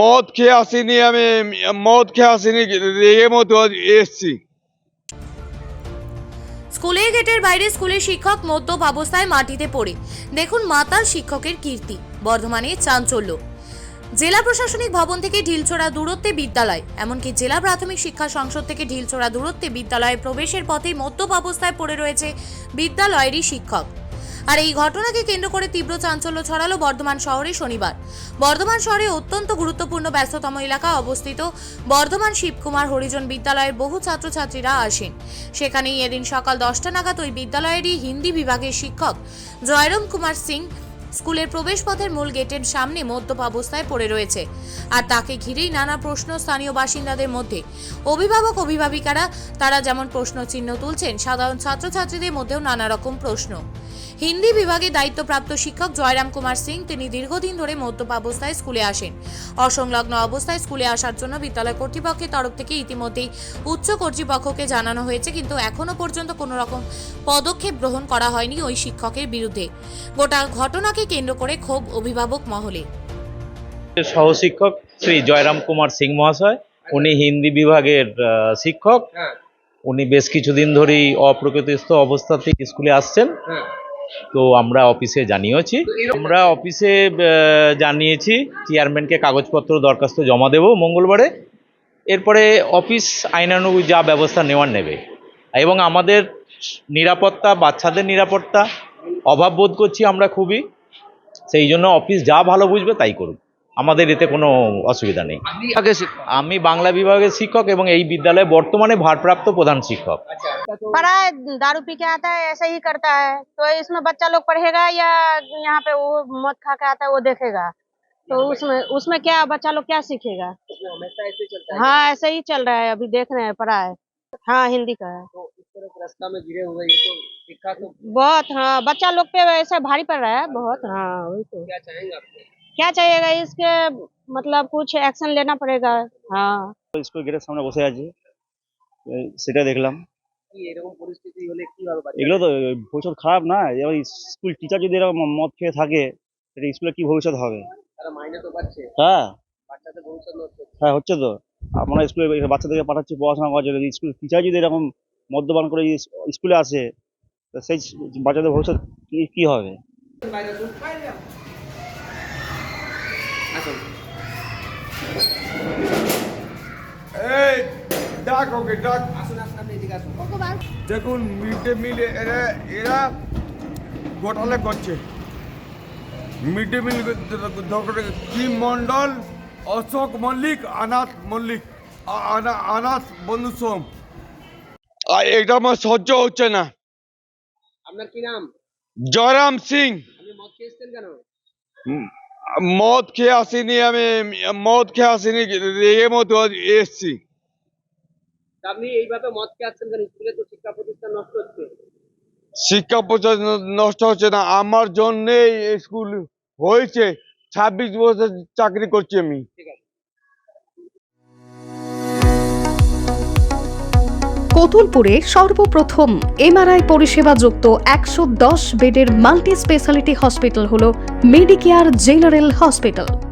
মদ খেয়ে আসিনি আমি, মদ খেয়ে আসিনি, রেগে মতো এসছি। স্কুলের গেটের বাইরে স্কুলের শিক্ষক মদ্যপ অবস্থায় মাটিতে পড়ে। দেখুন মাতাল শিক্ষকের কীর্তি, বর্ধমানে চাঞ্চল্য। জেলা প্রশাসনিক ভবন থেকে ঢিলছোড়া দূরত্বে বিদ্যালয়, এমনকি জেলা প্রাথমিক শিক্ষা সংসদ থেকে ঢিলছোড়া দূরত্বে বিদ্যালয়ে প্রবেশের পথে মদ্যপ অবস্থায় পড়ে রয়েছে বিদ্যালয়েরই শিক্ষক। আর এই ঘটনাকে কেন্দ্র করে তীব্র চাঞ্চল্য ছড়ালো বর্ধমান শহরে শনিবার। বর্ধমান শহরে অত্যন্ত গুরুত্বপূর্ণ ব্যস্ততম এলাকা অবস্থিত বর্ধমান শিবকুমার হরিজন বিদ্যালয়ের বহু ছাত্রছাত্রীরা আসেন। সেখানেই এদিন সকাল দশটা নাগাদ ওই বিদ্যালয়েরই হিন্দি বিভাগের শিক্ষক জয়রাম কুমার সিং স্কুলের প্রবেশপথের মূল গেটের সামনে মদ্যপ অবস্থায় পড়ে রয়েছে। আর তাকে ঘিরেই নানা প্রশ্ন স্থানীয় বাসিন্দাদের মধ্যে। অভিভাবক, অভিভাবিকারা তারা যেমন প্রশ্ন চিহ্ন তুলছেন, সাধারণ ছাত্রছাত্রীদের মধ্যেও নানা রকম প্রশ্ন। হিন্দি বিভাগে দায়িত্বপ্রাপ্ত শিক্ষক জয়রাম কুমার সিং তিনি দীর্ঘদিন ধরে মদ্যপ অবস্থায় স্কুলে আসেন। অসংলগ্ন অবস্থায় স্কুলে আসার জন্য বিদ্যালয় কর্তৃপক্ষের তরফ থেকে ইতিমধ্যেই উচ্চ কর্তৃপক্ষকে জানানো হয়েছে কিন্তু এখনও পর্যন্ত কোনো রকম পদক্ষেপ গ্রহণ করা হয়নি ওই শিক্ষকের বিরুদ্ধে। গোটা ঘটনাকে কেন্দ্র করে ক্ষোভ অভিভাবক মহলে। সহশিক্ষক শ্রী জয়রাম কুমার সিং মহাশয় উনি হিন্দি বিভাগের আহ, শিক্ষক। উনি বেশ কিছুদিন ধরেই অপ্রকৃতিস্থ অবস্থাতে স্কুলে আসছেন। তো আমরা অফিসে জানিয়েছি। আমরা অফিসে জানিয়েছি চেয়ারম্যানকে কাগজপত্র দরখাস্ত জমা দেব মঙ্গলবারে। এরপরে অফিস আইনানুগ যা ব্যবস্থা নেওয়ার নেবে। এবং আমাদের নিরাপত্তা বাচ্চাদের নিরাপত্তা অভাব বোধ করছি আমরা খুবই। সেই জন্য অফিস যা ভালো বুঝবে তাই করুক। আমাদের এতে কোনো অসুবিধা নেই। আমি বাংলা বিভাগের শিক্ষক এবং এই বিদ্যালয়ে বর্তমানে ভারপ্রাপ্ত প্রধান শিক্ষক। तो- पढ़ा है दारू पी के आता है ऐसा ही करता है। तो इसमें बच्चा लोग पढ़ेगा या यहाँ पे वो मौत खा के आता है वो देखेगा। तो हाँ, उसमें उसमें क्या बच्चा लोग क्या सीखेगा? हाँ ऐसे ही चल रहा है अभी देख रहे हैं पढ़ा है। हाँ हिंदी का है। तो रास्ता में गिरे हुए ये तो तो बहुत हाँ बच्चा लोग पे ऐसा भारी पड़ रहा है बहुत हाँ वही तो। क्या चाहेंगे आपको क्या चाहिएगा इसके मतलब कुछ एक्शन लेना पड़ेगा हाँ। इसको गिरे सामने घुसे आज। सीटा देख लाम এরকম পরিস্থিতি হলে কি হবে এগুলো তো ভবিষ্যৎ খারাপ না। এবার স্কুল টিচার যদি এরকম মদ খেয়ে থাকে সেটা স্কুলে কি ভবিষ্যৎ হবে? তারা মাইনে তো পাচ্ছে। হ্যাঁ। বাচ্চাদের ভবিষ্যৎ হচ্ছে। হ্যাঁ হচ্ছে তো। আমরা স্কুলে বাচ্চাদেরকে পাঠাচ্ছি পড়াশোনা করার জন্য। স্কুল টিচার যদি এরকম মদ্যপান করে স্কুলে আসে তা সেই বাচ্চাদের ভবিষ্যৎ কি কি হবে? এই ডাক ওকে ডাক। দেখুন মিড ডে মিল এরা এরা ঘোটালে করছে। মিড ডে মিল কি মন্ডল অশোক মল্লিক অনাথ মল্লিক আ- আনা- বন্ধু সোম আর এটা আমার সহ্য হচ্ছে না। আপনার কি নাম? জয়রাম সিং। মদ খেয়ে আসিনি আমি মদ খেয়ে আসিনি রেগে মতো এসছি। আপনি এইভাবে মদ খেয়ে আসছেন কেন স্কুলে তো শিক্ষা প্রতিষ্ঠান নষ্ট হচ্ছে। শিক্ষা প্রচার ন- নষ্ট হচ্ছে না আমার জন্যেই স্কুল হয়েছে ছাব্বিশ বছর চাকরি করছি আমি। কতুলপুরে সর্বপ্রথম এমআরআই পরিষেবা যুক্ত একশো দশ বেডের মাল্টি স্পেশালিটি হসপিটাল হল মেডিকেয়ার জেনারেল হসপিটাল।